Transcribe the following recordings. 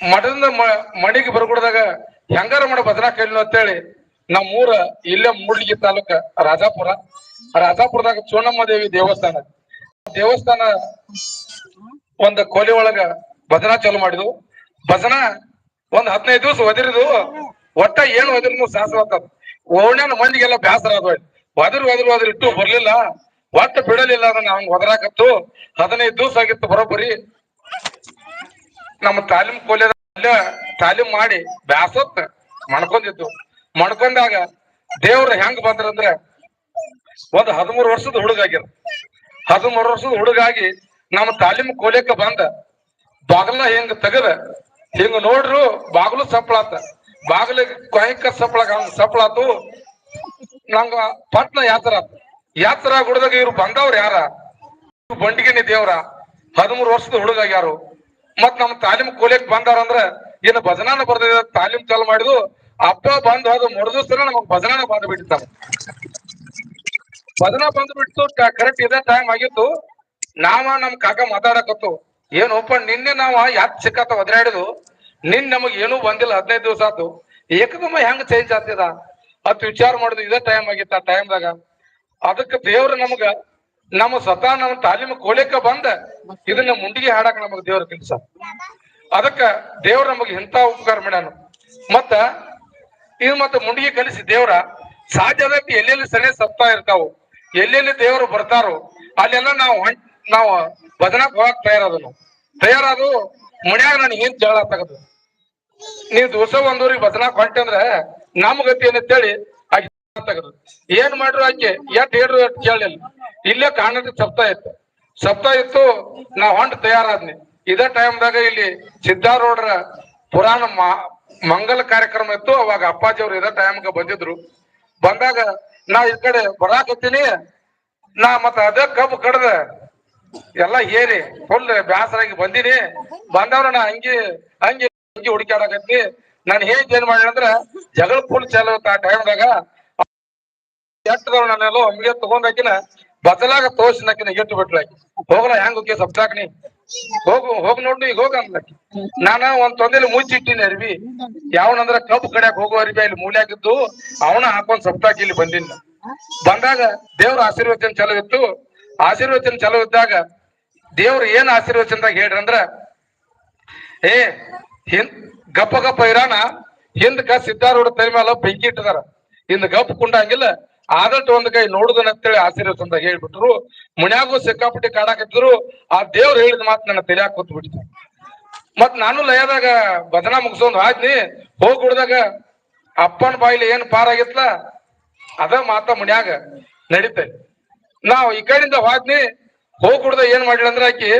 ಮಠದಿಂದ ಮಣಿಗೆ ಬರ್ಕೊಡ್ದಾಗ ಹೆಂಗಾರ ಮಾಡ ಭದ್ರಾ ಕೈಲಿ ಅಂತೇಳಿ ನಮ್ಮ ಊರ ಇಲ್ಲೇ ಮೂಡ್ಲಿಗಿ ತಾಲೂಕ ರಾಜಾಪುರ. ರಾಜಾಪುರದಾಗ ಚೋಣಮ್ಮ ದೇವಿ ದೇವಸ್ಥಾನ. ದೇವಸ್ಥಾನ ಒಂದ ಕೋಲಿ ಒಳಗ ಭಜನಾ ಚಾಲು ಮಾಡಿದ್ವು. ಭಜನಾ ಒಂದ್ ಹದಿನೈದು ದಿವಸ ಒದಿರಿದು ಒಟ್ಟ ಏನ್ ಒದಿರು ಶಾಸ್ತ್ರ ಓಣ್ಯಾನ ಮಂದಿಗೆಲ್ಲ ಬ್ಯಾಸರ ಅದು ಒದರ್, ಒದರು, ಒದರ್ ಇಟ್ಟು ಬರ್ಲಿಲ್ಲ. ಒಟ್ಟ ಬಿಡಲಿಲ್ಲ ಅದನ್ನ ಹಂಗ ಒದರಾಕತ್ತು. ಹದಿನೈದು ದಿವಸ ಆಗಿತ್ತು ಬರೋಬ್ಬರಿ. ನಮ್ಮ ತಾಲೀಮ್ ಕೋಲಿದ ತಾಲೀಮ್ ಮಾಡಿ ಬ್ಯಾಸತ್ ಮಣ್ಕೊಂಡಿದ್ದು ಮಣ್ಕೊಂಡಾಗ ದೇವ್ರ ಹೆಂಗ್ ಬಂದ್ರಂದ್ರ ಒಂದ್ ಹದಿಮೂರು ವರ್ಷದ ಹುಡುಗ ಆಗ್ಯಾರ ಹದಿಮೂರು ವರ್ಷದ ಹುಡುಗಾಗಿ ನಮ್ಮ ತಾಲೀಮ್ ಕೋಲಿಯಕ್ಕ ಬಂದ. ಬಾಗಲ ಹೆಂಗ್ ತೆಗದ. ಹಿಂಗ ನೋಡ್ರು ಬಾಗ್ಲು ಸಪ್ಪಳಾತ. ಬಾಗಿಲ ಕೊಯ್ಕ ಸಪ್ಪಳ ಸಪ್ಪಳಾತು. ನಂಗ ಪಟ್ನ ಯಾತ್ರ ಆತು. ಯಾತ್ರ ಗುಡ್ದಾಗ ಇವ್ರು ಬಂದವ್ರ ಯಾರ? ಬಂಡಿಗಿನಿ ದೇವ್ರ. ಹದಿಮೂರು ವರ್ಷದ ಹುಡುಗ ಆಗ್ಯಾರು. ಮತ್ ನಮ್ಮ ತಾಲೀಮ್ ಬಂದಾರ ಬಂದಾರಂದ್ರ ಇನ್ನು ಭಜನಾನ ಬರ್ದಿದೆ, ತಾಲೀಮ್ ಚಾಲು ಮಾಡಿದ್ರು ಅಪ್ಪ ಬಂದ್ ಅದು ಮೂರು ದಿವಸ ನಮಗ್ ಭಜನಾನ ಬಂದ್ ಬಿಟ್ಟಿರ್ತಾರ ಭಜನಾ ಬಂದ್ ಬಿಟ್ಟು ಕರೆಕ್ಟ್ ಇದೇ ಟೈಮ್ ಆಗಿತ್ತು. ನಾವ ನಮ್ ಕಾಕ ಮಾತಾಡಕತ್ತು ಏನಪ್ಪ ನಿನ್ನೆ ನಾವ ಯಾತ್ ಸಿಕ್ಕತ್ತ ಒದರಾಡಿದು ನಿನ್ ನಮಗ್ ಏನೂ ಬಂದಿಲ್ಲ, ಹದಿನೈದು ದಿವಸ ಆತು. ಏಕದಮ್ಮ ಹೆಂಗ್ ಚೇಂಜ್ ಆಗ್ತದ? ಅತ್ ವಿಚಾರ ಮಾಡುದು ಇದೇ ಟೈಮ್ ಆಗಿತ್ತ ಆ ಟೈಮ್ದಾಗ ಅದಕ್ಕೆ ದೇವ್ರ ನಮಗ ನಮ್ಮ ಸ್ವತಃ ನಮ್ಮ ತಾಲೀಮು ಕೋಲಿಕ ಬಂದ ಇದನ್ನ ಮುಂಡಿಗೆ ಹಾಡಕ್ ನಮಗ್ ದೇವ್ರ ಕೆಲಸ ಅದಕ್ಕ ದೇವ್ರ ನಮಗ್ ಇಂತ ಉಪಕಾರ ಮಾಡ್ಯಾನು. ಮತ್ತ ಇದು ಮತ್ತ ಮುಂಡಿಗೆ ಕಲಿಸಿ ದೇವ್ರ ಸಾಧ್ಯದ ಎಲ್ಲೆಲ್ಲಿ ಸರಿ ಸತ್ತಾ ಇರ್ತಾವು, ಎಲ್ಲೆಲ್ಲಿ ದೇವರು ಬರ್ತಾರೋ ಅಲ್ಲೆಲ್ಲ ನಾವು ನಾವು ಬದನಾಕ್ ಹೋಗಕ್ ತಯಾರಾದನು. ತಯಾರಾದು ಮನ್ಯಾಗ ನನಗೆ ಏನ್ ಜಗಳ ತಗದು ನೀವ್ ದಿವಸ ಒಂದೂರಿಗೆ ಬದನಾಕ್ ಹೊಂಟಂದ್ರ ನಮ್ ಗತಿ ಏನಂತೇಳಿ ಏನ್ ಮಾಡ್ರು ಆಕೆ? ಎಟ್ ಹೇಳ್ರು ಎಟ್ ಕೇಳಿಲ್ಲ. ಇಲ್ಲೇ ಕಾಣದ ಸಪ್ತಾ ಇತ್ತು. ಸಪ್ತಾ ಇತ್ತು, ನಾ ಹೊಂಟ ತಯಾರಾದ್ನಿ. ಇದೇ ಟೈಮ್ದಾಗ ಇಲ್ಲಿ ಸಿದ್ದಾರೂಢರ ಪುರಾಣ ಮಂಗಲ ಕಾರ್ಯಕ್ರಮ ಇತ್ತು. ಅವಾಗ ಅಪ್ಪಾಜಿ ಅವ್ರು ಇದೇ ಟೈಮ್ಗೆ ಬಂದಿದ್ರು. ಬಂದಾಗ ನಾ ಈ ಕಡೆ ಬರಾಕತ್ತೀನಿ ನಾ ಮತ್ತ ಅದೇ ಕಬ್ಬು ಕಡ್ದ ಎಲ್ಲಾ ಏರಿ ಫುಲ್ ಬ್ಯಾಸರಾಗಿ ಬಂದಿನಿ. ಬಂದವ್ರ ನಾ ಹಂಗಿ ಹಂಗಿ ಹಂಗಿ ಹುಡುಕಾಡಕತ್ತಿ ನಾನು ಹೇಗೆ ಏನ್ ಮಾಡಿ ಅಂದ್ರ ಜಗಳ ಫುಲ್ ಚಾಲು ಆ ಟೈಮ್ದಾಗ ಎಟ್ಟದವ್ ನಾನೆಲ್ಲ ಹಂಗೆ ತಗೊಂಡಾಕಿನ ಬದಲಾಗ ತೋರ್ಸಿನಾಕಿನ ಇಟ್ಟು ಬಿಟ್ಲಾಕಿ ಹೋಗಲ್ಲ ಹೆಂಗ್ ಹೋಗಿ ಸಪ್ತಾಕ್ನಿ ಹೋಗು, ಹೋಗ್ ನೋಡ್ ಈಗ ಹೋಗ ನಾನ ಒಂದ್ ತೊಂದಲ್ಲಿ ಮುಚ್ಚಿಟ್ಟಿನಿ ಅರ್ಬಿ. ಯಾವನಂದ್ರ ಕಬ್ಬು ಕಡ್ಯಾಕ್ ಹೋಗೋ ಅರ್ವಿ ಇಲ್ಲಿ ಮೂಲ್ಯಾಗಿದ್ದು, ಅವನ ಹಾಕೊಂಡ್ ಸಪ್ತಾಕಿ ಇಲ್ಲಿ ಬಂದಿಲ್ಲ ಬಂದಾಗ ದೇವ್ರ ಆಶೀರ್ವಚನ ಚಲೋ ಇತ್ತು. ಆಶೀರ್ವಚನ ಚಲೋ ಇದ್ದಾಗ ದೇವ್ರ ಏನ್ ಆಶೀರ್ವಚನದಾಗ ಹೇಳ್ರಿ ಅಂದ್ರ ಏ, ಹಿಂದ್ ಗಪ್ಪ ಗಪ್ಪ ಇರಾನ ಹಿಂದಕ ಸಿದ್ಧಾರೂಢ ತಲೆ ಮೇಲೆ ಬೆಂಕಿ ಇಟ್ಟದಾರ. ಹಿಂದ್ ಗಪ್ ಕುಂಡಂಗಿಲ್ಲ ಆದಷ್ಟು ಒಂದ್ ಕೈ ನೋಡುದನ್ ಅಂತೇಳಿ ಅಂತ ಹೇಳ್ಬಿಟ್ರು. ಮುಣ್ಯಾಗು ಸಿಕ್ಕಾಪಟ್ಟಿ ಕಾಡಾಕತ್ತಿದ್ರು ಆ ದೇವ್ರು ಹೇಳಿದ ಮಾತು ನನ್ನ ತಲೆಯಾಗ ಕೂತ್ ಬಿಡ್ತು. ಮತ್ ನಾನು ಲಯದಾಗ ಬದನಾ ಮುಗಿಸೋದು ಆದ್ನಿ ಹೋಗ್ ಕುಡ್ದಾಗ ಅಪ್ಪನ ಬಾಯಿಲಿ ಏನ್ ಪಾರಾಗಿತ್ಲ? ಅದ ಮಾತ ಮನ್ಯಾಗ ನಡೀತೆ. ನಾವ್ ಈ ಕಡೆಯಿಂದ ಹೋದ್ನಿ ಹೋಗ್ ಕುಡ್ದ ಏನ್ ಮಾಡಿಲ್ಲ ಅಂದ್ರ ಆಕಿ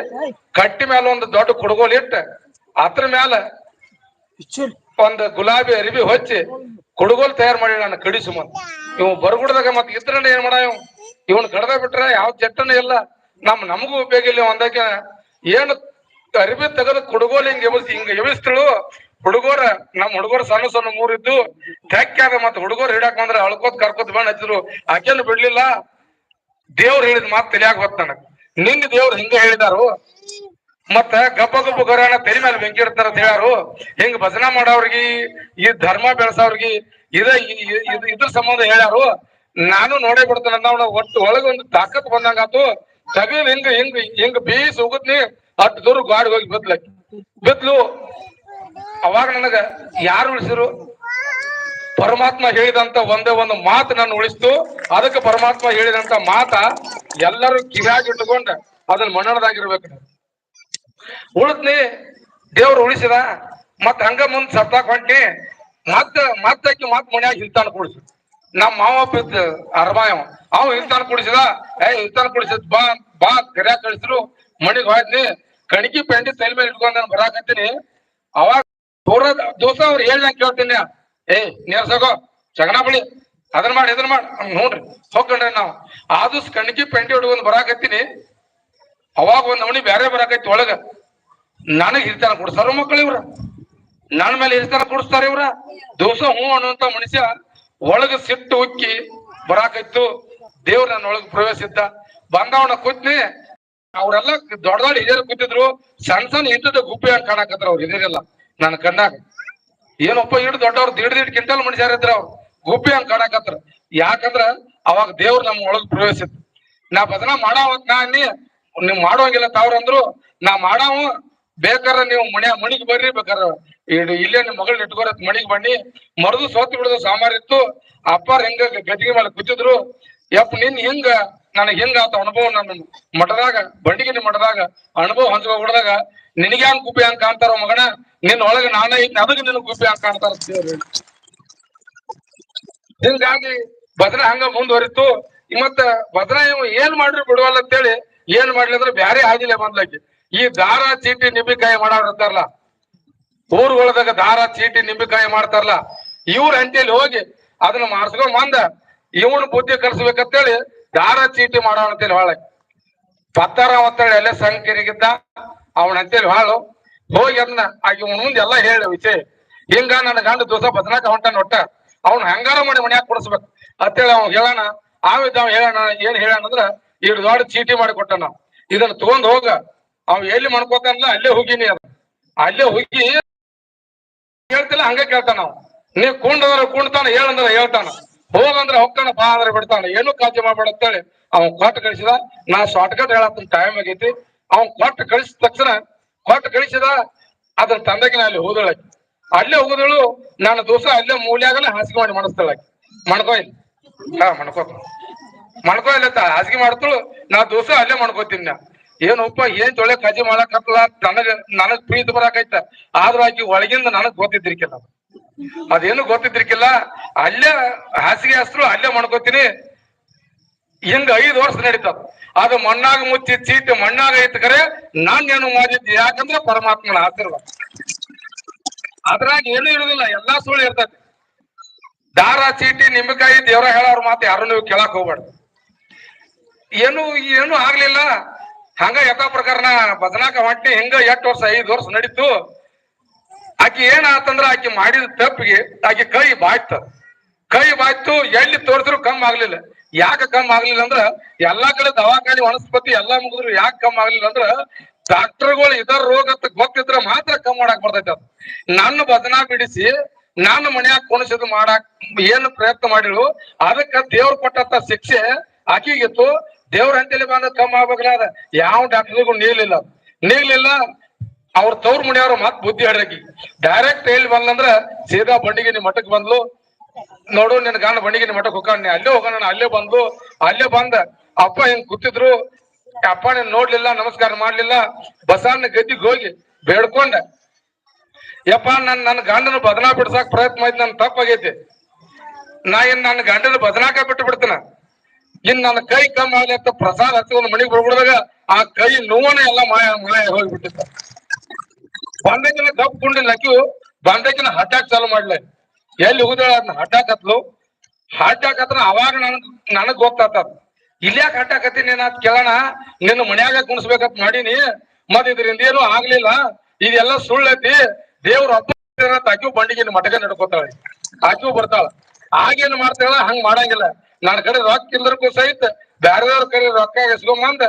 ಕಟ್ಟಿ ಮ್ಯಾಲ ಒಂದು ದೊಡ್ಡ ಕುಡ್ಗೋಲ್ ಇಟ್ಟ. ಅದ್ರ ಮ್ಯಾಲ ಒಂದ್ ಗುಲಾಬಿ ಅರಿಬಿ ಹೊಚ್ಚಿ ಕುಡುಗೋಲ್ ತಯಾರು ಮಾಡಿ ನಾನು ಕಡಿ ಸುಮನ್. ಇವ್ ಬರಗುಡ್ದಾಗ ಮತ್ ಇದ್ರನ್ನ ಏನ್ ಮಾಡ ಇವ್? ಇವನ್ ಕಡದ ಬಿಟ್ರ ಯಾವ ಚಟ್ಟನ ಇಲ್ಲ. ನಮ್ ನಮಗೂ ಉಪಯೋಗ ಇಲ್ಲ ಒಂದಕ್ಕೆ ಏನು ಅರಿಬಿ ತೆಗೆದು ಕುಡುಗೋಲ್ ಹಿಂಗ್ ಎಬಸ್ ಹಿಂಗ್ ಎಬಿಸ್ತಳು ಹುಡುಗರ, ನಮ್ ಹುಡುಗರು ಸಣ್ಣ ಸಣ್ಣ ಮೂರಿದ್ದು ತೆಕ್ಕಾದ ಮತ್ ಹುಡುಗರು ಹಿಡಾಕ್ ಬಂದ್ರ ಅಳ್ಕೋತ್ ಕರ್ಕೋತ್ ಬಂದ್ ಹಚ್ಚಿದ್ರು. ಆಕೆಲ್ಲ ಬಿಡ್ಲಿಲ್ಲ. ದೇವ್ರು ಹೇಳಿದ ಮಾತು ತಲಿಯಾಗ ಹೊತ್ತ ನನಗ್. ನಿಂದ ದೇವ್ರು ಹಿಂಗ ಹೇಳಿದಾರು? ಮತ್ತ ಗಬ್ಬ ಗಬ್ಬ ಗರಾನ ತೆರಿ ಮೇಲೆ ಬೆಂಕಿ ಇಡ್ತಾರ ಅಂತ ಹೇಳಾರು ಹಿಂಗ್ ಭಜನ ಮಾಡೋರ್ಗಿ ಈ ಧರ್ಮ ಬೆಳೆಸೋರ್ಗಿ ಇದ ಇದ್ರ ಸಂಬಂಧ ಹೇಳ್ಯಾರು. ನಾನು ನೋಡೇ ಬಿಡ್ತೇನೆ, ನಾವು ಒಟ್ಟು ಒಳಗೆ ಒಂದು ತಾಕತ್ ಬಂದಂಗಾತು. ತಗದ್ ಹಿಂಗ ಹಿಂಗ ಹಿಂಗ ಬೀಸ್ ಹೋಗುದ್ನಿ ಅಟ್ ದೂರ ಗಾಡಿ ಹೋಗಿ ಬಿದ್ಲಕ್ಕಿ ಬಿದ್ಲು. ಅವಾಗ ನನಗ ಯಾರು ಉಳಿಸಿರು? ಪರಮಾತ್ಮ ಹೇಳಿದಂತ ಒಂದೇ ಒಂದು ಮಾತು ನಾನು ಉಳಿಸ್ತು. ಅದಕ್ಕೆ ಪರಮಾತ್ಮ ಹೇಳಿದಂತ ಮಾತ ಎಲ್ಲರೂ ಕಿವ್ಯಾಗಿ ಇಟ್ಟುಕೊಂಡ ಅದನ್ನ ಮಣ್ಣಡದಾಗಿರ್ಬೇಕು ಉಳಿದ್ನಿ, ದೇವ್ರು ಉಳಿಸಿದ ಮತ್ ಹಂಗ ಮುಂದ್ ಸತ್ತಾಕ್ ಹೊಂಟಿ ಮತ್ತ, ಮತ್ತಕ್ಕೆ ಮತ್ ಮನ್ಯಾಗ ಹಿಂತಾನ ಕುಡಿಸಿ. ನಮ್ಮ ಮಾವ ಬಿದ್ದ ಅರಮಾಯ ಅವ. ಹಿಂತಾನ ಕುಡಿಸಿದ, ಏ ಹಿಂತಾನ ಕುಡಿಸಿದ್ ಬಾ ಬಾ, ಕರೆ ಕಳಿಸ್ರು ಮಣಿಗ್ ಹೋದ್ನಿ ಕಣಿಕಿ ಪೆಂಡಿ ತಲೆ ಮೇಲೆ ಇಟ್ಕೊಂಡ್ ನಾನು ಬರಾಕತ್ತೀನಿ. ಅವಾಗ ದೂರ ದಿವಸ ಅವ್ರು ಹೇಳ್ದಂಗ್ ಕೇಳ್ತೀನಿ, ಏ ನೇರ್ಸಗೋ ಜಗನ ಬಳಿ ಅದನ್ನ ಮಾಡಿ ಇದನ್ನ ಮಾಡಿ ನೋಡ್ರಿ, ಹೋಗ್ಕೊಂಡ್ರಿ ನಾವು. ಆದಸ್ ಕಣ್ಕಿ ಪೆಂಡಿ ಹೊಡ್ಕೊಂಡ್ ಬರಾಕತ್ತೀನಿ. ಅವಾಗ ಒಂದ್ ನವಣಿ ಬ್ಯಾರೆ ಬರಾಕೈತಿ ಒಳಗ. ನನಗ್ ಹಿರಿತನ ಕೊಡ್ಸಾರ ಮಕ್ಕಳು ಇವ್ರ. ನನ್ನ ಮೇಲೆ ಹಿರಿತನ ಕೊಡಿಸ್ತಾರ ಇವ್ರ. ದೋಸ ಹ್ಞೂ ಅನ್ನುವಂತ ಮನುಷ್ಯ ಒಳಗ ಸಿಟ್ಟು ಉಕ್ಕಿ ಬರಾಕಿತ್ತು, ದೇವ್ರ ನನ್ನ ಒಳಗ್ ಪ್ರವೇಶಿದ್ದ ಬಂದವನ ಕೂತ್ನಿ ಅವ್ರೆಲ್ಲ ದೊಡ್ಡ ದೊಡ್ಡ ಹಿರಿಯರು ಕೂತಿದ್ರು ಸಣ್ಣ ಸಣ್ಣ ಇಂಥದ್ದು ಗುಪ್ಪಿ ಹಂಗೆ ಕಾಣಕತ್ರ ಅವ್ರು ಹಿರಿಯರೆಲ್ಲ ನನ್ನ ಕಣ್ಣಾಗ. ಏನಪ್ಪ ಹಿಡ್ದು ದೊಡ್ಡವ್ರು ದಿಡ್ ದಿಡ್ ಕಿಂತಲ್ ಮನುಷ್ಯರ ಇದ್ರ ಅವ್ರು. ಗುಬ್ಬಿ ಹಂಗ್ ಕಾಣಕತ್ರ ಯಾಕಂದ್ರ ಅವಾಗ ದೇವ್ರ ನಮ್ಮ ಒಳಗ್ ಪ್ರವೇಶಿತ್ತು ನಾ ಬದನ ಮಾಡಾವ ನಾ ಅನ್ನಿ, ನೀವ್ ಮಾಡೋಂಗಿಲ್ಲ ತಾವ್ರಂದ್ರು ನಾ ಮಾಡಾವು ಬೇಕಾರ ನೀವು ಮನೆ ಮಣಿಗ್ ಬರ್ರಿ ಬೇಕಾರ ಇಲ್ಲೇ ನಿಮ್ ಮಗಳ್ ಇಟ್ಕೋರ ಮಣಿಗ್ ಬನ್ನಿ. ಮರದು ಸೋತ್ ಬಿಡೋದು ಸಾಮಾರಿತ್ತು ಅಪ್ಪಾರ್ ಹೆಂಗ ಗದ್ದಿಗೆ ಮೇಲೆ ಕೂತಿದ್ರು. ಯಪ್ಪ, ನಿನ್ ಹಿಂಗ, ನನಗ್ ಹಿಂಗ ಆತ ಅನುಭವ ನನ್ನ ಮಠದಾಗ ಬಂಡಿಗಿನ ಮಠದಾಗ, ಅನುಭವ ಹಂಚ್ಕೊ ಹೊಡೆದಾಗ ನಿನಗೆ ಹಂಗ್ ಕುಪಿ ಹಂಗ್ ಕಾಣ್ತಾರ ಮಗನ? ನಿನ್ ಒಳಗ ನಾನೇ ಇನ್ ಅದಕ್ಕೆ ನಿನ್ ಕುಪಿ ಹಂಗ್ ಕಾಣ್ತಾರ. ಹಿಂಗಾಗಿ ಭದ್ರ ಹಂಗ ಮುಂದುವರಿತು. ಮತ್ತ ಭದ್ರ ಏನ್ ಮಾಡ್ರಿ ಬಿಡುವಲ್ಲ ಅಂತೇಳಿ, ಏನ್ ಮಾಡ್ಲಿ ಅಂದ್ರೆ ಬ್ಯಾರೆ ಆಗಿಲ್ಲ ಬಂದ್ಲಕ್ಕೆ ಈ ದಾರ ಚೀಟಿ ನಿಂಬಿಕಾಯಿ ಮಾಡಾರಂತಾರಲ್ಲ ಊರುಗಳದಾಗ ದಾರ ಚೀಟಿ ನಿಂಬಿಕಾಯಿ ಮಾಡ್ತಾರಲ್ಲ? ಇವ್ರ ಅಂಟಿಯಲ್ಲಿ ಹೋಗಿ ಅದನ್ನ ಮಾಡಿಸ್ಕೊಂಡ್ ಬಂದ ಇವನ್ ಬುದ್ಧಿ ಕಲಿಸ್ಬೇಕಂತೇಳಿ ದಾರ ಚೀಟಿ ಮಾಡೋಣ ಅಂತೇಳಿ ಪತ್ತಾರ ಅಂತೇಳಿ ಎಲ್ಲ ಸಂಕಿರಿಗಿದ್ದ ಅವನ ಅಂತೇಳಿ ಹಾಳು ಹೋಗಿ ಅದನ್ನ ಇವ್ನ ಮುಂದೆ ಎಲ್ಲ ಹೇಳಿ ವಿಷಯ. ಹಿಂಗ ನನ್ನ ಗಂಡ ದಿವಸ ಬದನಾಕ ಹೊಂಟಾನ ಒಟ್ಟ. ಅವ್ನ ಹಂಗಾರ ಮಾಡಿ ಮನ್ಯಾಗ ಕೊಡಿಸ್ಬೇಕು. ಅಂತೇಳಿ ಅವ್ನ್ ಹೇಳೋಣ ಆವಿದ್ದ ಅವ್ ಹೇಳೋಣ, ಏನ್ ಹೇಳೋಣ ಅಂದ್ರ, ಇವ್ರ ದೊಡ್ಡ ಚೀಟಿ ಮಾಡಿ ಕೊಟ್ಟ ನಾವು. ಇದನ್ನ ತಗೊಂಡ್ ಹೋಗ. ಅವ್ ಎಲ್ಲಿ ಮಾಡ್ಕೋತಾನಲ್ಲ ಅಲ್ಲೇ ಹೋಗಿನಿ ಅದ. ಅಲ್ಲೇ ಹೋಗಿ ಹೇಳ್ತಿಲ್ಲ, ಹಂಗ ಕೇಳ್ತಾನ ನಾವು ನೀ ಕುಂಡದ್ರ ಕುಂಡ್ತಾನ, ಹೇಳಂದ್ರ ಹೇಳ್ತಾನ. ಹೋಗಂದ್ರ ಹೊಕ್ಕನ ಬಾ ಅಂದ್ರೆ ಬಿಡ್ತಾನ. ಏನು ಕಾಜಿ ಮಾಡ್ಬೇಡ ಅಂತೇಳಿ ಅವ್ನ್ ಕೊಟ್ಟು ಕಳಿಸಿದ. ನಾ ಶಾರ್ಟ್ಕಟ್ ಕಟ್ ಹೇಳತ್ತನ ಟೈಮ್ ಆಗೈತಿ. ಅವ್ನ್ ಕೊಟ್ಟು ಕಳಿಸಿದ ತಕ್ಷಣ, ಕೊಟ್ಟು ಕಳಿಸಿದ, ಅದ್ರ ತಂದೆಗೆ ಅಲ್ಲಿ ಹೋದಳಾಕಿ ಅಲ್ಲೇ ಹೋಗುದಳು ನಾನು ದೋಸ ಅಲ್ಲೇ ಮೂಲ್ಯಾಗಲೇ ಹಾಸಿಗೆ ಮಾಡಿ ಮಾಡಿಸ್ತಾಳಾಕಿ ಮಣ್ಕೋ ಇಲ್ಲಿ. ಹಾ ಮಣ್ಕೋ ಇಲ್ಲತ್ತ ಹಾಸಿಗೆ ಮಾಡ್ತಳು, ನಾ ದೋಸ ಅಲ್ಲೇ ಮಾಡ್ಕೋತೀನಿ ನಾ. ಏನಪ್ಪ ಏನ್ ತೊಳೆ ಕಜಿ ಮಾಡಕತ್ತಲ್ಲ? ನನಗ, ನನಗ್ ಪ್ರೀತಿ ಬರಾಕೈತ. ಆದ್ರೂ ಆಕಿ ಒಳಗಿಂದ ನನಗ್ ಗೊತ್ತಿದ್ರಿಕಿಲ್ಲ ಅದು. ಅದೇನು ಗೊತ್ತಿದ್ರಿಕಿಲ್ಲ ಅಲ್ಲೇ ಹಾಸಿಗೆ ಹಸ್ರು ಅಲ್ಲೇ ಮಾಡ್ಕೋತೀನಿ ಹಿಂಗ ಐದು ವರ್ಷ ನಡೀತದ. ಅದು ಮಣ್ಣಾಗ ಮುಚ್ಚಿ ಚೀಟಿ ಮಣ್ಣಾಗ ಐತ್ ಕರೆ ಏನು ಮಾಡಿದ್ದೆ? ಯಾಕಂದ್ರೆ ಪರಮಾತ್ಮನ ಆಶೀರ್ವಾದ. ಅದ್ರಾಗ ಏನು ಇರುದಿಲ್ಲ. ಎಲ್ಲಾ ಸುಳ್ಳು ಇರ್ತೈತಿ. ದಾರ, ಚೀಟಿ, ನಿಂಬೆಕಾಯಿ, ದೇವ್ರ ಹೇಳೋರ್ ಮಾತು ಯಾರು ನೀವು ಕೇಳಕ್ ಹೋಗ್ಬಾರ್ದು ಏನು ಏನು ಆಗ್ಲಿಲ್ಲ. ಹಂಗ ಯಥಾ ಪ್ರಕಾರನ ಬದನಾಕ ಹೊಂಟಿ ಹಿಂಗ ಎಷ್ಟು ವರ್ಷ, ಐದು ವರ್ಷ ನಡೀತು. ಆಕಿ ಏನ್ ಆತಂದ್ರ ಆಕಿ ಮಾಡಿದ ತಪ್ಪಿಗೆ ಆಕಿ ಕೈ ಬಾಯ್ತ. ಕೈ ಬಾಯ್ತು, ಎಲ್ಲಿ ತೋರಿದ್ರು ಕಮ್ಮಿ ಆಗ್ಲಿಲ್ಲ. ಯಾಕ ಕಮ್ಮಿ ಆಗ್ಲಿಲ್ಲ ಅಂದ್ರ, ಎಲ್ಲಾ ಕಡೆ ದವಾಖಾನೆ, ವನಸ್ಪತಿ ಎಲ್ಲಾ ಮುಗಿದ್ರು, ಯಾಕೆ ಕಮ್ಮಿ ಆಗ್ಲಿಲ್ಲ ಅಂದ್ರ ಡಾಕ್ಟರ್ಗಳು ಇದರ ರೋಗ ಅಂತ ಗೊತ್ತಿದ್ರ ಮಾತ್ರ ಕಮ್ಮಿ ಮಾಡಕ್ ಬರ್ತೈತೆ ಅದು. ನನ್ನ ಬದನಾ ಬಿಡಿಸಿ ನಾನು ಮನ್ಯಾಗ ಕುಣಿಸಿದ್ ಮಾಡಾಕ್, ಏನು ಪ್ರಯತ್ನ ಮಾಡಿರು, ಅದಕ್ಕ ದೇವ್ರ ಕೊಟ್ಟಂತ ಶಿಕ್ಷೆ ಆಕಿಗಿತ್ತು. ದೇವ್ರ ಅಂತೇಳಿ ಬಂದ ಕಮ್ಮಿ ಆಗ್ಬೇಕಲ್ಲ ಅದ ಯಾವ ಡಾಕ್ಟರ್ಗೂ ನೀಲಿಲ್ಲ ನೀಗ್ಲಿಲ್ಲ ಅವ್ರ ತವ್ರ ಮನೆಯವ್ರ ಮತ್ ಬುದ್ಧಿ ಹಡಕಿ ಡೈರೆಕ್ಟ್ ಎಲ್ಲಿ ಬಂದ್ಲಂದ್ರ ಸೀದಾ ಬಂಡಿಗೆ ನಿಮ್ ಮಠಕ್ ಬಂದ್ಲು. ನೋಡು, ನಿನ್ ಗಂಡ ಬಂಡಿಗೆ ನಿಮ್ ಮಠಕ್ ಹೋಗಿ ಅಲ್ಲೇ ಹೋಗೋಣ ಅಲ್ಲೇ ಬಂದ್ಲು. ಅಲ್ಲೇ ಬಂದ ಅಪ್ಪ ಹಿಂಗ್ ಕೂತಿದ್ರು. ಅಪ್ಪ ನೀನ್ ನೋಡ್ಲಿಲ್ಲ, ನಮಸ್ಕಾರ ಮಾಡ್ಲಿಲ್ಲ. ಬಸವಣ್ಣ ಗದ್ದಿಗೆ ಹೋಗಿ ಬೇಡ್ಕೊಂಡ. ಯಪ್ಪ, ನನ್ ನನ್ನ ಗಂಡನ ಬದನಾ ಬಿಡ್ಸಾಕ್ ಪ್ರಯತ್ನ ಆಯ್ತು ನನ್ ತಪ್ಪಾಗೈತಿ. ನಾ ಏನ್ ನನ್ನ ಗಂಡನ ಬದನಾಕ ಬಿಟ್ಟು ಬಿಡ್ತೀನ? ಇನ್ ನನ್ನ ಕೈ ಕಮ್ಮಿ ಆಗ್ಲಿ ಅಂತ ಪ್ರಸಾದ ಹಚ್ಕೊಂಡ್ ಮನಿಗ್ ಬರ್ಬಿಡ್ದಾಗ ಆ ಕೈ ನೋವನ ಎಲ್ಲ ಮಾಯ ಮಾಯ ಹೋಗ್ಬಿಟ್ಟಿತ್ತ. ಬಂದಕಿನ ದಪ್ ಕುಂಡಿ ಅಕ್ಕಿ ಬಂದಕಿನ ಹಟ್ಯಾಕ್ ಚಾಲು ಮಾಡ್ಲೆ. ಎಲ್ಲಿ ಹೋಗಿದಾಳ ಅದನ್ನ ಹಟ್ಟಾಕತ್ಲು ಹತ್ರ ಅವಾಗ ನನಗ್ ನನಗ್ ಗೊತ್ತಾತ ಇಲ್ಯಾಕ ನೀನ್ ಅದ್ ಕೇಳೋಣ? ನಿನ್ನ ಮನ್ಯಾಗ ಕುಣಿಸ್ಬೇಕಂತ ಮಾಡೀನಿ. ಮತ್ ಇದ್ರಿಂದ ಏನು ಆಗ್ಲಿಲ್ಲ. ಇದೆಲ್ಲ ಸುಳ್ಳೈತಿ. ದೇವ್ರ ಹಬ್ಬ ಆಕಿವ್ ಬಂಡಿಗೆ ಮಟಕ ನಡ್ಕೋತಾಳೆ. ಆಕಿವ್ ಬರ್ತಾಳ. ಆಗೇನ್ ಮಾಡ್ತಾಳ ಹಂಗ್ ಮಾಡಂಗಿಲ್ಲ. ನನ್ನ ಕಡೆ ರೊಕ್ಕ ಇಲ್ದರ್ಗೂ ಸಹಿತ ಬ್ಯಾರೆದವ್ರ ಕಡೆ ರೊಕ್ಕ ಎಸ್ಕೊಂಬಂದ್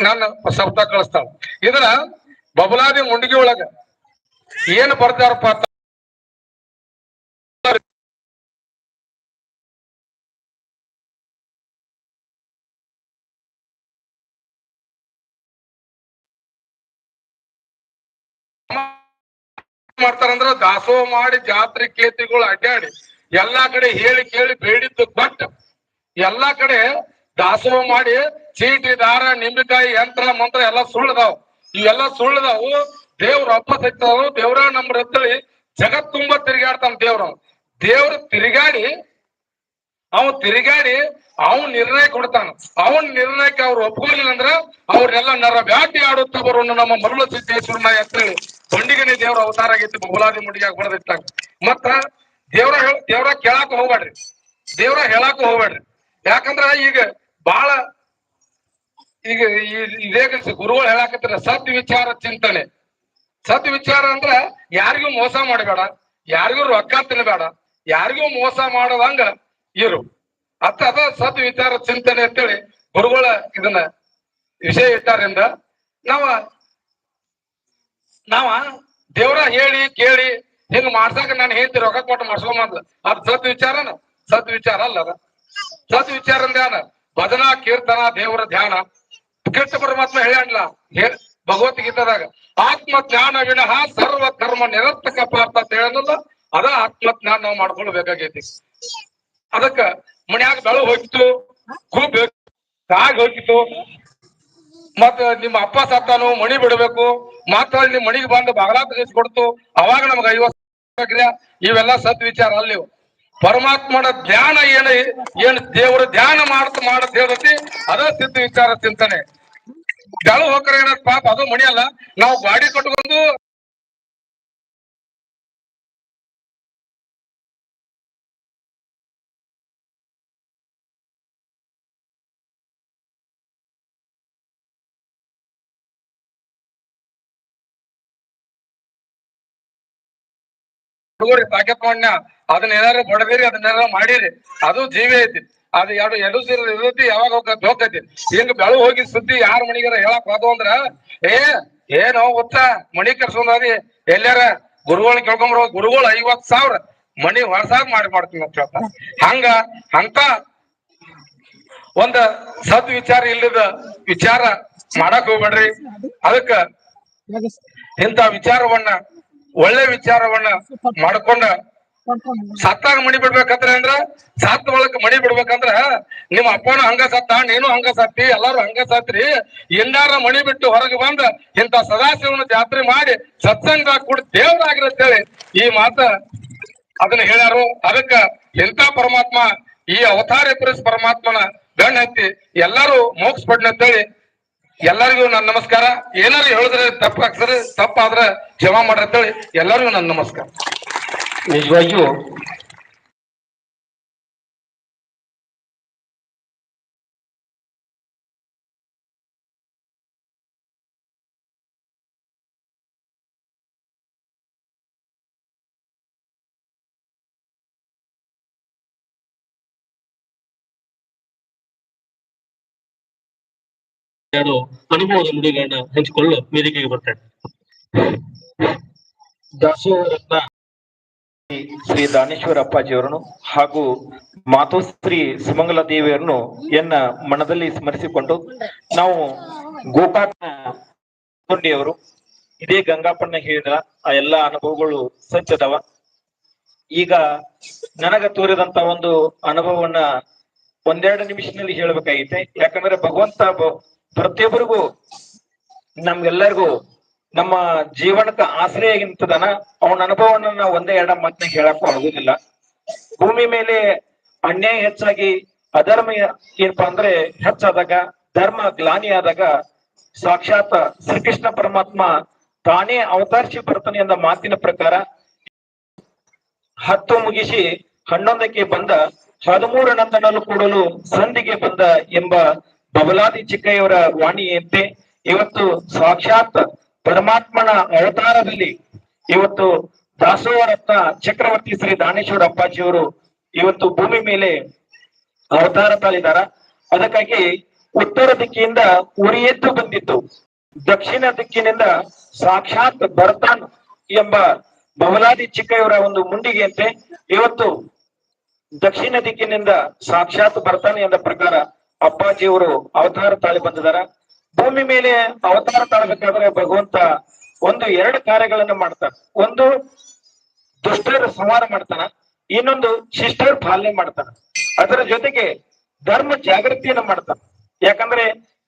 ನನ್ನ ಸಪ್ತ ಕಳಿಸ್ತಾಳ ಇದನ್ನ ಬಬಲಾದಿ ಮುಂಡಿಗೆ ಒಳಗ ಏನ್ ಬರ್ತಾರಪ್ಪ ಮಾಡ್ತಾರಂದ್ರ ದಾಸೋಹ ಮಾಡಿ ಜಾತ್ರೆ ಕೇತಿಗಳು ಅಡ್ಡಾಡಿ ಎಲ್ಲಾ ಕಡೆ ಹೇಳಿ ಕೇಳಿ ಬೇಡಿದ್ದು ಬಟ್ ಎಲ್ಲಾ ಕಡೆ ದಾಸೋಹ ಮಾಡಿ ಚೀಟಿ, ದಾರ, ನಿಂಬೆಕಾಯಿ, ಯಂತ್ರ, ಮಂತ್ರ ಎಲ್ಲಾ ಸುಳ್ಳದಾವ್. ಇವೆಲ್ಲ ಸುಳ್ಳದಾವು. ದೇವ್ರ ಹಬ್ಬ ಸಿಗ್ತಾವ ದೇವ್ರ ನಮ್ ರತ್ತಳಿ ಜಗತ್ ತುಂಬಾ ತಿರುಗಾಡ್ತಾನ ದೇವ್ರ. ದೇವ್ರ ತಿರುಗಾಡಿ, ಅವನ್ ತಿರುಗಾಡಿ ಅವನ್ ನಿರ್ಣಯ ಕೊಡ್ತಾನ. ಅವನ್ ನಿರ್ಣಯಕ್ಕೆ ಅವ್ರು ಒಪ್ಕೊಳ್ಳಿಲ್ಲ ಅಂದ್ರ ಅವ್ರನ್ನೆಲ್ಲ ನರ ಬ್ಯಾಟಿ ಆಡುತ್ತಾ ಬರೋನು ನಮ್ಮ ಮರುಳ ಸಿದ್ದೇಶ್ವರನ ಅಂತೇಳಿ ಬಂಡಿಗನಿ ದೇವ್ರ ಅವತಾರ ಆಗೈತಿ ಬಬಲಾದಿ ಮುಂಡಿಗೆ ಹೊಡೆದಿಟ್ಟಾಗ ಮತ್ತ ದೇವ್ರ ಹೇಳ, ದೇವ್ರ ಕೇಳಾಕ ಹೋಗ್ಬೇಡ್ರಿ ದೇವ್ರ ಹೇಳಾಕ ಹೋಗ್ಬೇಡ್ರಿ ಯಾಕಂದ್ರ ಈಗ ಬಾಳ ಈಗ ಇದೇ ಗುರುಗಳು ಹೇಳಾಕತ್ತಾರ ಸದ್ ವಿಚಾರ ಚಿಂತನೆ. ಸದ್ ವಿಚಾರ ಅಂದ್ರ ಯಾರಿಗೂ ಮೋಸ ಮಾಡಬೇಡ ಯಾರಿಗೂ ರೊಕ್ಕ ತಿನ್ನಬೇಡ ಯಾರಿಗೂ ಮೋಸ ಮಾಡದಂಗ ಇರು. ಅತ್ತ ಅದ ಸದ್ ವಿಚಾರ ಚಿಂತನೆ ಅಂತೇಳಿ ಗುರುಗಳ ಇದನ್ನ ವಿಷಯ ಇಟ್ಟಾರಿಂದ ನಾವ ನಾವ ದೇವ್ರ ಹೇಳಿ ಕೇಳಿ ಹಿಂಗ್ ಮಾಡ್ಸಾಕ ನಾನು ಹೇಳ್ತಿ ರೊಕ್ಕ ಕೊಟ್ಟು ಮಾಡ್ಸ್ಕೊಂಬಂದ್ಲ ಅದ್ ಸತ್ ವಿಚಾರನ? ಸತ್ ವಿಚಾರ ಅಲ್ಲ ಅದ. ಸತ್ ವಿಚಾರ ಧ್ಯಾನ ಭಜನಾ, ಕೀರ್ತನ, ದೇವರ ಧ್ಯಾನ. ಕೃಷ್ಣ ಪರಮಾತ್ಮ ಹೇಳ್ಯಾನ್ಲ, ಹೇ- ಭಗವದ್ಗೀತಾದಾಗ ಆತ್ಮ ಜ್ಞಾನ ವಿನಃ ಸರ್ವ ಕರ್ಮ ನಿರರ್ಥಕ ಪಾರ್ಥ ಅಂತ ಹೇಳಲ್ಲ ಅದ ಆತ್ಮ ಜ್ಞಾನ ನಾವು ಮಾಡ್ಕೊಳ್ಬೇಕಾಗೈತಿ. ಅದಕ್ಕ ಮನ್ಯಾಗ ಬೆಳು ಹೋಗಿತ್ತು ಖೂಬ್ ಕಾಗ್ ಹೋಗಿತ್ತು ಮತ್ ನಿಮ್ಮ ಅಪ್ಪ ಸತ್ತಾನು ಮಣಿ ಬಿಡಬೇಕು ಮತ್ತ ನಿಮ್ ಮಣಿಗೆ ಬಂದು ಬಾಗಲಾತ್ ಕೊಡ್ತು ಅವಾಗ ನಮ್ಗೆ ಐವತ್ ಇವೆಲ್ಲ ಸತ್ ವಿಚಾರ ಅಲ್ಲಿ. ಪರಮಾತ್ಮನ ಧ್ಯಾನ ಏನ ಏನ್ ದೇವರು ಧ್ಯಾನ ಮಾಡತ್ ಮಾಡತ್ ಹೇಳತಿ ಅದ ಸಿದ್ಧ ವಿಚಾರ ಚಿಂತನೆ ಜಳು ಹೋಗ್ರ ಪಾಪ, ಅದು ಮಣಿಯಲ್ಲ ನಾವು ಗಾಡಿ ಕಟ್ಕೊಂಡು ಹುಡುಗರಿ ತಾಕತ್ ಮಾಡ್ನ ಅದನ್ನ ಏನಾದ್ರು ಬಡದಿರಿ ಅದನ್ನೆಲ್ಲ ಮಾಡಿರಿ. ಅದು ಜೀವಿ ಐತಿ. ಅದು ಎರಡು ಎರಡು ಸೀರೆ ಇರ್ತೈತಿ, ಯಾವಾಗ ಹೋಗತ್ ಹೋಗತಿ ಹಿಂಗ ಬೆಳು ಹೋಗಿ ಸುದ್ದಿ ಯಾರ ಮಣಿಗಾರ ಹೇಳಕ್ ಹೋದ ಅಂದ್ರ, ಏ, ಏನೋ ಗೊತ್ತ ಮಣಿ ಕರ್ಸೋದ್ರಿ ಎಲ್ಲಾರ ಗುರುಗಳನ್ನ ಕೇಳ್ಕೊಂಬರೋ ಗುರುಗಳು ಐವತ್ ಸಾವಿರ ಮಣಿ ಹೊಡ್ಸಾಗ್ ಮಾಡಿ ಮಾಡ್ತೀನಿ ಅಂತ ಹೇಳ್ತಾರ ಹಂಗ, ಅಂತ ಒಂದ ಸದ್ ವಿಚಾರ ಇಲ್ಲದ ವಿಚಾರ ಮಾಡಕ್ ಹೋಗ್ಬೇಡ್ರಿ. ಅದಕ್ಕ ಇಂತ ವಿಚಾರವನ್ನ ಒಳ್ಳೆ ವಿಚಾರವನ್ನ ಮಾಡ್ಕೊಂಡ ಸತ್ತಾಗ ಮಣಿ ಬಿಡ್ಬೇಕಂದ್ರೆ ಅಂದ್ರ ಸತ್ತ ಒಳಕ್ ಮಣಿ ಬಿಡ್ಬೇಕಂದ್ರ, ನಿಮ್ಮ ಅಪ್ಪನ ಹಂಗ ಸತ್ತ, ನೀನು ಹಂಗ ಸತ್ತಿ, ಎಲ್ಲಾರು ಹಂಗ ಸತ್ರಿ. ಎಲ್ಲಾರ ಮಣಿ ಬಿಟ್ಟು ಹೊರಗೆ ಬಂದ ಇಂತ ಸದಾಶಿವನ ಜಾತ್ರೆ ಮಾಡಿ ಸತ್ಸಂಗ ಕೂಡ ದೇವರಾಗಿರತ್ತೇಳಿ. ಈ ಮಾತ ಅದನ್ನ ಹೇಳ್ಯಾರು. ಅದಕ್ಕ ಎಂತ ಪರಮಾತ್ಮ, ಈ ಅವತಾರ ಪರಮಾತ್ಮನ ಗಣ್ಣ ಹತ್ತಿ ಎಲ್ಲಾರು ಮೋಕ್ಷ ಪಡ್ನ ಅಂತೇಳಿ ಎಲ್ಲರಿಗೂ ನನ್ನ ನಮಸ್ಕಾರ. ಏನಾರು ಹೇಳಿದ್ರೆ ತಪ್ಪಾಗ್ತದೆ ತಪ್ಪಾದ್ರೆ ಕ್ಷಮಾ ಮಾಡ್ರಿ ಅಂತೇಳಿ ಎಲ್ಲರಿಗೂ ನನ್ನ ನಮಸ್ಕಾರ. ನಿಜವಾಗಿಯೂ ಎರಡು ಅನುಭವದ ನುಡಿಗಳನ್ನ ಹಂಚಿಕೊಳ್ಳಲು ವೇದಿಕೆಗೆ ಬರ್ತಾರೆ. ದಾಸೋಹರತ್ನ ಶ್ರೀ ದಾನೇಶ್ವರ ಅಪ್ಪಾಜಿಯವರನ್ನು ಹಾಗೂ ಮಾತೋಶ್ರೀ ಸುಮಂಗಲ ದೇವಿಯವರನ್ನು ಎನ್ನ ಮನದಲ್ಲಿ ಸ್ಮರಿಸಿಕೊಂಡು ನಾವು ಗೋಕಾಕ್ನ ಅವರು ಇದೇ ಗಂಗಾಪಣ್ಣ ಹೇಳಿದ ಆ ಎಲ್ಲಾ ಅನುಭವಗಳು ಸತ್ಯದವ ಈಗ ನನಗ ತೋರಿದಂತ ಒಂದು ಅನುಭವವನ್ನ ಒಂದೆರಡು ನಿಮಿಷದಲ್ಲಿ ಹೇಳ್ಬೇಕಾಗೈತೆ. ಯಾಕಂದ್ರೆ ಭಗವಂತ ಪ್ರತಿಯೊಬ್ಬರಿಗೂ, ನಮ್ಗೆಲ್ಲರಿಗೂ, ನಮ್ಮ ಜೀವನಕ್ಕೆ ಆಶ್ರಯ ಆಗಿರ್ತದನ ಅವನ ಅನುಭವವನ್ನ ನಾವು ಒಂದೇ ಎರಡ ಮಾತನ್ನ ಹೇಳಕ್ಕೂ ಆಗುದಿಲ್ಲ. ಭೂಮಿ ಮೇಲೆ ಅನ್ಯಾಯ ಹೆಚ್ಚಾಗಿ, ಅಧರ್ಮ ಏನಪ್ಪಾ ಅಂದ್ರೆ ಹೆಚ್ಚಾದಾಗ, ಧರ್ಮ ಗ್ಲಾನಿ ಆದಾಗ, ಸಾಕ್ಷಾತ್ ಶ್ರೀಕೃಷ್ಣ ಪರಮಾತ್ಮ ತಾನೇ ಅವತರಿಸಿ ಬರ್ತಾನೆ ಎಂದ ಮಾತಿನ ಪ್ರಕಾರ, ಹತ್ತು ಮುಗಿಸಿ ಹನ್ನೊಂದಕ್ಕೆ ಬಂದ ಹದಿಮೂರು ನಂದನಲ್ಲೂ ಕೂಡಲು ಸಂಧಿಗೆ ಬಂದ ಎಂಬ ಬಬಲಾದಿ ಚಿಕ್ಕಯ್ಯವರ ವಾಣಿಯಂತೆ ಇವತ್ತು ಸಾಕ್ಷಾತ್ ಪರಮಾತ್ಮನ ಅವತಾರದಲ್ಲಿ ಇವತ್ತು ದಾಸೋಹರತ್ನ ಚಕ್ರವರ್ತಿ ಶ್ರೀ ದಾನೇಶ್ವರ ಅಪ್ಪಾಜಿಯವರು ಇವತ್ತು ಭೂಮಿ ಮೇಲೆ ಅವತಾರ ತಾಳಿದಾರ. ಅದಕ್ಕಾಗಿ ಉತ್ತರ ದಿಕ್ಕಿನಿಂದ ಎದ್ದು ಬಂದಿತ್ತು ದಕ್ಷಿಣ ದಿಕ್ಕಿನಿಂದ ಸಾಕ್ಷಾತ್ ಬರ್ತಾನ್ ಎಂಬ ಬಬಲಾದಿ ಚಿಕ್ಕಯವರ ಒಂದು ಮುಂಡಿಗೆಯಂತೆ ಇವತ್ತು ದಕ್ಷಿಣ ದಿಕ್ಕಿನಿಂದ ಸಾಕ್ಷಾತ್ ಬರ್ತಾನೆ ಎಂದ ಪ್ರಕಾರ ಅಪ್ಪಾಜಿಯವರು ಅವತಾರ ತಾಳಿ ಬಂದಿದಾರ. ಭೂಮಿ ಮೇಲೆ ಅವತಾರ ತಾಳ್ಬೇಕಾದ್ರೆ ಭಗವಂತ ಒಂದು ಎರಡು ಕಾರ್ಯಗಳನ್ನ ಮಾಡ್ತಾರ ಒಂದು ದುಷ್ಟರ ಸಂಹಾರ ಮಾಡ್ತಾನ. ಇನ್ನೊಂದು ಶಿಷ್ಟರ ಪಾಲನೆ ಮಾಡ್ತಾನ. ಅದರ ಜೊತೆಗೆ ಧರ್ಮ ಜಾಗೃತಿಯನ್ನ ಮಾಡ್ತಾನ. ಯಾಕಂದ್ರೆ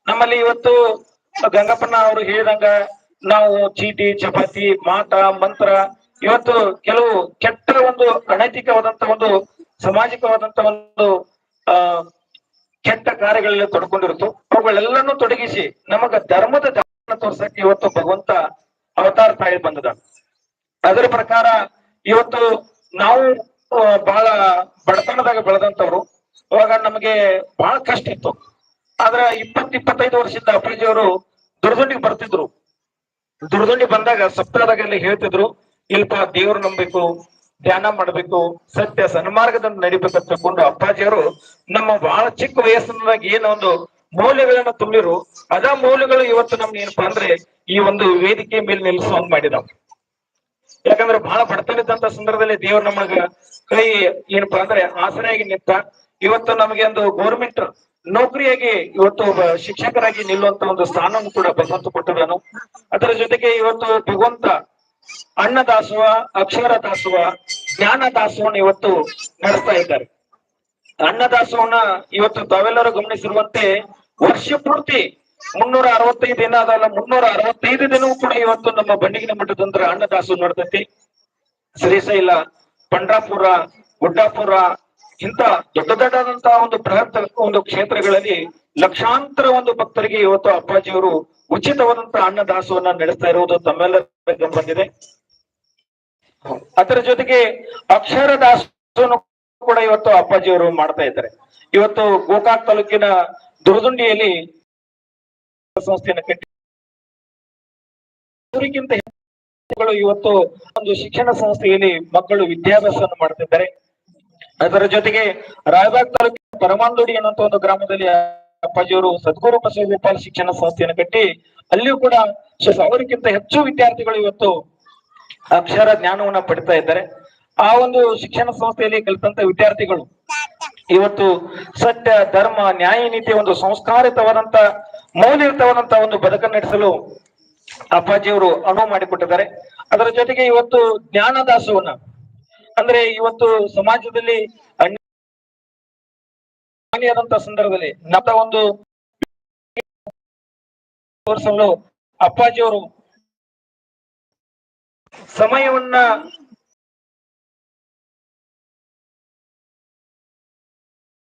ನಮ್ಮಲ್ಲಿ ಇವತ್ತು ಗಂಗಪ್ಪನ ಅವರು ಹೇಳಿದಂಗ ನಾವು ಚೀಟಿ, ಚಪಾತಿ ಮಾಟ ಮಂತ್ರ ಇವತ್ತು ಕೆಲವು ಕೆಟ್ಟ ಒಂದು ಅನೈತಿಕವಾದಂತ ಒಂದು ಸಾಮಾಜಿಕವಾದಂತ ಒಂದು, ಆ ಕೆಟ್ಟ ಕಾರ್ಯಗಳಲ್ಲಿ ತೊಡ್ಕೊಂಡಿರುತ್ತೋ, ಅವುಗಳೆಲ್ಲನೂ ತೊಡಗಿಸಿ ನಮಗ ಧರ್ಮದ ದಾರಿಯನ್ನ ತೋರ್ಸಕ್ಕೆ ಇವತ್ತು ಭಗವಂತ ಅವತಾರ ತಾಯಿ ಬಂದದ. ಅದರ ಪ್ರಕಾರ ಇವತ್ತು ನಾವು ಬಹಳ ಬಡತನದಾಗ ಬೆಳೆದಂತವ್ರು ಅವಾಗ ನಮಗೆ ಬಹಳ ಕಷ್ಟ ಇತ್ತು. ಆದ್ರ ಇಪ್ಪತ್ ಇಪ್ಪತ್ತೈದು ವರ್ಷದಿಂದ ಅಪ್ಪಾಜಿಯವರು ದುರ್ದುಂಡಿಗೆ ಬರ್ತಿದ್ರು. ದುರ್ದುಂಡಿ ಬಂದಾಗ ಸಪ್ತಾಹದಾಗ ಹೇಳ್ತಿದ್ರು ಇಲ್ಪ ದೇವ್ರು ನಂಬೇಕು ಧ್ಯಾನ ಮಾಡಬೇಕು. ಸತ್ಯ ಸನ್ಮಾರ್ಗದಲ್ಲಿ ನಡಿಬೇಕಂತ ತಿಳ್ಕೊಂಡು ಅಪ್ಪಾಜಿಯವರು ನಮ್ಮ ಬಹಳ ಚಿಕ್ಕ ವಯಸ್ಸಿನಾಗ ಏನೊಂದು ಮೌಲ್ಯಗಳನ್ನ ತುಂಬಿರು. ಅದ ಮೌಲ್ಯಗಳು ಇವತ್ತು ನಮ್ಗೆ ಏನಪ್ಪಾ ಅಂದ್ರೆ ಈ ಒಂದು ವೇದಿಕೆ ಮೇಲೆ ನಿಲ್ಲಿಸುವಂಗ್ ಮಾಡಿದಾವ್. ಯಾಕಂದ್ರೆ ಬಹಳ ಬಡತನ ಇದ್ದಂತ ಸಂದರ್ಭದಲ್ಲಿ ದೇವ್ರು ನಮಗ ಕೈ ಏನಪ್ಪಾ ಅಂದ್ರೆ ಆಸರೆಯಾಗಿ ನಿಂತ ಇವತ್ತು ನಮಗೆ ಒಂದು ಗೌರ್ಮೆಂಟ್ ನೌಕರಿಯಾಗಿ ಇವತ್ತು ಒಬ್ಬ ಶಿಕ್ಷಕರಾಗಿ ನಿಲ್ಲುವಂತ ಒಂದು ಸ್ಥಾನವನ್ನು ಕೂಡ ಬಸವಂತ ಕೊಟ್ಟಿದ್ದಾನು. ಅದರ ಜೊತೆಗೆ ಇವತ್ತು ಭಗವಂತ ಅನ್ನ ದಾಸೋಹ, ಅಕ್ಷರ ದಾಸೋಹ, ಜ್ಞಾನ ದಾಸೋಹನ ಇವತ್ತು ನಡೆಸ್ತಾ ಇದ್ದಾರೆ. ಅನ್ನದಾಸೋಹನ ಇವತ್ತು ತಾವೆಲ್ಲರೂ ಗಮನಿಸಿರುವಂತೆ ವರ್ಷ ಪೂರ್ತಿ ಮುನ್ನೂರ ಅರವತ್ತೈದು ದಿನ ಅದಲ್ಲ ಮುನ್ನೂರ ಅರವತ್ತೈದು ದಿನವೂ ಕೂಡ ಇವತ್ತು ನಮ್ಮ ಬಂಡಿಗಿನ ಮಠದಂದ್ರ ಅನ್ನದಾಸೋಹ ನಡ್ತೈತಿ ಶ್ರೀಶೈಲ ಪಂಡ್ರಾಪುರ, ಗುಡ್ಡಾಪುರ ಇಂತ ದೊಡ್ಡ ದೊಡ್ಡದಾದಂತಹ ಒಂದು ಬೃಹತ್ ಒಂದು ಕ್ಷೇತ್ರಗಳಲ್ಲಿ ಲಕ್ಷಾಂತರ ಒಂದು ಭಕ್ತರಿಗೆ ಇವತ್ತು ಅಪ್ಪಾಜಿಯವರು ಉಚಿತವಾದಂತಹ ಅನ್ನದಾಸೋಹನ ನಡೆಸ್ತಾ ಇರುವುದು ತಮ್ಮೆಲ್ಲರ ಬಂದಿದೆ. ಅದರ ಜೊತೆಗೆ ಅಕ್ಷರ ದಾಸವನ್ನು ಕೂಡ ಇವತ್ತು ಅಪ್ಪಾಜಿಯವರು ಮಾಡ್ತಾ ಇದ್ದಾರೆ. ಇವತ್ತು ಗೋಕಾಕ್ ತಾಲೂಕಿನ ದುರದುಂಡಿಯಲ್ಲಿ ಸಂಸ್ಥೆಯನ್ನು ಕಟ್ಟಿ ಇವತ್ತು ಒಂದು ಶಿಕ್ಷಣ ಸಂಸ್ಥೆಯಲ್ಲಿ ಮಕ್ಕಳು ವಿದ್ಯಾಭ್ಯಾಸವನ್ನು ಮಾಡ್ತಿದ್ದಾರೆ. ಅದರ ಜೊತೆಗೆ ರಾಯಬಾಗ್ ತಾಲೂಕಿನ ಪರಮಾಂದುಡಿ ಅನ್ನುವಂತ ಒಂದು ಗ್ರಾಮದಲ್ಲಿ ಅಪ್ಪಾಜಿಯವರು ಸದ್ಗುರು ಬಸವಗೋಪಾಲ ಶಿಕ್ಷಣ ಸಂಸ್ಥೆಯನ್ನು ಕಟ್ಟಿ ಅಲ್ಲಿಯೂ ಕೂಡ ಸಾವಿರಕ್ಕಿಂತ ಹೆಚ್ಚು ವಿದ್ಯಾರ್ಥಿಗಳು ಇವತ್ತು ಅಕ್ಷರ ಜ್ಞಾನವನ್ನ ಪಡಿತಾ ಇದ್ದಾರೆ. ಆ ಒಂದು ಶಿಕ್ಷಣ ಸಂಸ್ಥೆಯಲ್ಲಿ ಕಲಿತಂತ ವಿದ್ಯಾರ್ಥಿಗಳು ಇವತ್ತು ಸತ್ಯ, ಧರ್ಮ, ನ್ಯಾಯ ನೀತಿ ಒಂದು ಸಂಸ್ಕಾರಿತವಾದಂತ, ಮೌಲ್ಯಯುತವಾದಂತ ಒಂದು ಬದುಕನ್ನು ನಡೆಸಲು ಅಪ್ಪಾಜಿಯವರು ಅನುವು ಮಾಡಿಕೊಟ್ಟಿದ್ದಾರೆ. ಅದರ ಜೊತೆಗೆ ಇವತ್ತು ಜ್ಞಾನದಾಸವನ್ನ ಅಂದ್ರೆ ಇವತ್ತು ಸಮಾಜದಲ್ಲಿ ಅನ್ಯ- ಹಾನಿಯಾದಂತ ಸಂದರ್ಭದಲ್ಲಿ ನಮ್ಮ ಒಂದು ತೋರಿಸಲು ಅಪ್ಪಾಜಿಯವರು ಸಮಯವನ್ನ